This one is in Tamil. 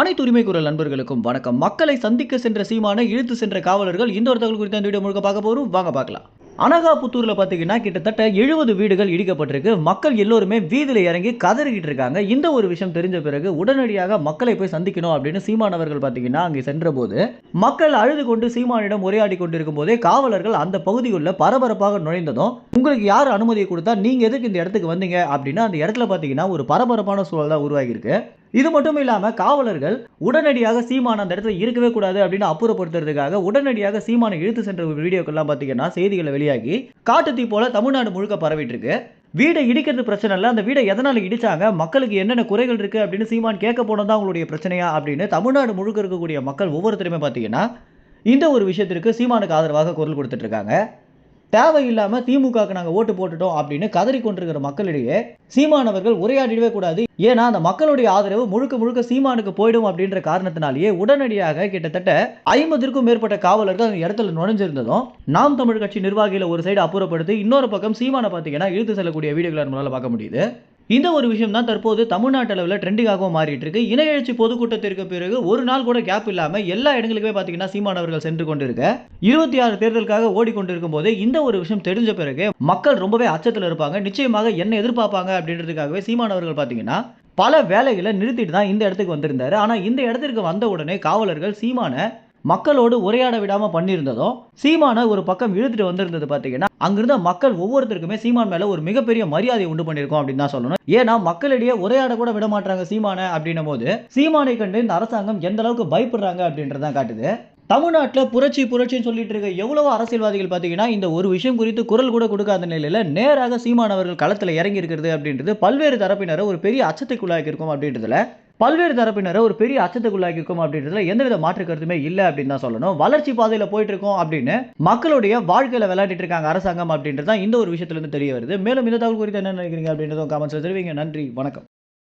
அனைத்து உரிமை குரல் நண்பர்களுக்கும் வணக்கம். மக்களை சந்திக்க சென்ற சீமானை இழுத்து சென்ற காவலர்கள் இந்த ஒரு தகவல் குறித்த அந்த வீடியோ முழுக்க பார்க்க போறோம். வாங்க பார்க்கலாம். அனகாபுத்தூரில் பார்த்தீங்கன்னா கிட்டத்தட்ட எழுபது வீடுகள் இடிக்கப்பட்டிருக்கு. மக்கள் எல்லோருமே வீதியில் இறங்கி கதறிக்கிட்டு இருக்காங்க. இந்த ஒரு விஷயம் தெரிஞ்ச பிறகு உடனடியாக மக்களை போய் சந்திக்கணும் அப்படின்னு சீமான் அவர்கள் அங்கே சென்ற போது மக்கள் அழுது கொண்டு சீமானிடம் உரையாடி கொண்டிருக்கும் போதே காவலர்கள் அந்த பகுதிக்குள்ள பரபரப்பாக நுழைந்ததும் உங்களுக்கு யார் அனுமதியை கொடுத்தா நீங்க எதுக்கு இந்த இடத்துக்கு வந்தீங்க? அப்படின்னா அந்த இடத்துல பார்த்தீங்கன்னா ஒரு பரபரப்பான சூழல் தான் உருவாகியிருக்கு. இது மட்டும் இல்லாமல் காவலர்கள் உடனடியாக சீமான அந்த இடத்துல இருக்கவே கூடாது அப்படின்னு அப்புறப்படுத்துறதுக்காக உடனடியாக சீமானை இழுத்து சென்ற வீடியோக்கெல்லாம் பார்த்தீங்கன்னா செய்திகளை வெளியாகி காட்டுத்தீ போல தமிழ்நாடு முழுக்க பரவிட்டு இருக்கு வீடை இடிக்கிறது பிரச்சனை இல்லை. அந்த வீடை எதனால் இடித்தாங்க மக்களுக்கு என்னென்ன குறைகள் இருக்குது அப்படின்னு சீமான் கேட்க போனதான் உங்களுடைய பிரச்சனையா அப்படின்னு தமிழ்நாடு முழுக்க இருக்கக்கூடிய மக்கள் ஒவ்வொருத்தருமே பார்த்தீங்கன்னா இந்த ஒரு விஷயத்திற்கு சீமானுக்கு ஆதரவாக குரல் கொடுத்துட்ருக்காங்க தேவையில்லாமல் திமுகவுக்கு நாங்கள் ஓட்டு போட்டுட்டோம் அப்படின்னு கதறி கொண்டிருக்கிற மக்களிடையே சீமானவர்கள் உரையாடிடவே கூடாது. ஏன்னா அந்த மக்களுடைய ஆதரவு முழுக்க முழுக்க சீமானுக்கு போயிடும் அப்படின்ற காரணத்தினாலேயே உடனடியாக கிட்டத்தட்ட ஐம்பதுக்கும் மேற்பட்ட காவலர்கள் அந்த இடத்துல நுழைஞ்சிருந்ததும் நாம் தமிழ் கட்சி நிர்வாகிகளை ஒரு சைடு அப்புறப்படுத்தி இன்னொரு பக்கம் சீமானை பார்த்தீங்கன்னா இழுத்து செல்லக்கூடிய வீடியோக்களை நம்மளால் பார்க்க முடியுது. இந்த ஒரு விஷயம் தான் தற்போது தமிழ்நாட்டு அளவில் ட்ரெண்டிங்காகவும் மாறிட்டு இருக்கு இணை எழுச்சி பொதுக்கூட்டத்திற்கு பிறகு ஒரு நாள் கூட கேப் இல்லாமல் எல்லா இடங்களுக்குமே பார்த்தீங்கன்னா சீமானவர்கள் சென்று கொண்டிருக்க. இருபத்தி ஆறு தேர்தலுக்காக ஓடிக்கொண்டிருக்கும் போது இந்த ஒரு விஷயம் தெரிஞ்ச பிறகு மக்கள் ரொம்பவே அச்சத்தில் இருப்பாங்க. நிச்சயமாக என்ன எதிர்பார்ப்பாங்க அப்படின்றதுக்காகவே சீமானவர்கள் பார்த்தீங்கன்னா பல வேலைகளை நிறுத்திட்டு தான் இந்த இடத்துக்கு வந்திருந்தாரு. ஆனால் இந்த இடத்திற்கு வந்த உடனே காவலர்கள் சீமான மக்களோடு உரையாட விடாமல் பண்ணியிருந்ததும் சீமானை ஒரு பக்கம் இழுத்துட்டு வந்திருந்தது பார்த்தீங்கன்னா அங்கிருந்த மக்கள் ஒவ்வொருத்தருக்குமே சீமான் மேலே ஒரு மிகப்பெரிய மரியாதை உண்டு பண்ணியிருக்கோம் அப்படின்னு தான் சொல்லணும். ஏன்னா மக்களிடையே உரையாட கூட விட மாட்டாங்க சீமானை அப்படின்னும் போது சீமானை கண்டு இந்த அரசாங்கம் எந்த அளவுக்கு பயப்படுறாங்க அப்படின்றதான் காட்டுது. தமிழ்நாட்டில் புரட்சி புரட்சின்னு சொல்லிட்டு இருக்க எவ்வளவோ அரசியல்வாதிகள் பார்த்தீங்கன்னா இந்த ஒரு விஷயம் குறித்து குரல் கூட கொடுக்காத நிலையில் நேராக சீமானவர்கள் களத்தில் இறங்கி இருக்கிறது அப்படின்றது பல்வேறு தரப்பினரை ஒரு பெரிய அச்சத்துக்குள்ளாக்கியிருக்கும் அப்படின்றதுல பல்வேறு தரப்பினரை ஒரு பெரிய அச்சத்துக்குள்ளாக்கிக்கும் அப்படின்றதுல எந்தவித மாற்று கருத்துமே இல்லை அப்படின்னு தான் சொல்லணும். வளர்ச்சி பாதையில் போயிட்டு இருக்கோம் அப்படின்னு மக்களுடைய வாழ்க்கையில் விளையாடிட்டு இருக்காங்க அரசாங்கம் அப்படின்றது தான் இந்த ஒரு விஷயத்துல இருந்து தெரிய வருது. மேலும் இந்த தகவல் குறித்து என்ன நினைக்கிறீங்க அப்படின்றதும் காமெண்ட்ஸில் தெரிவிங்க. நன்றி. வணக்கம்.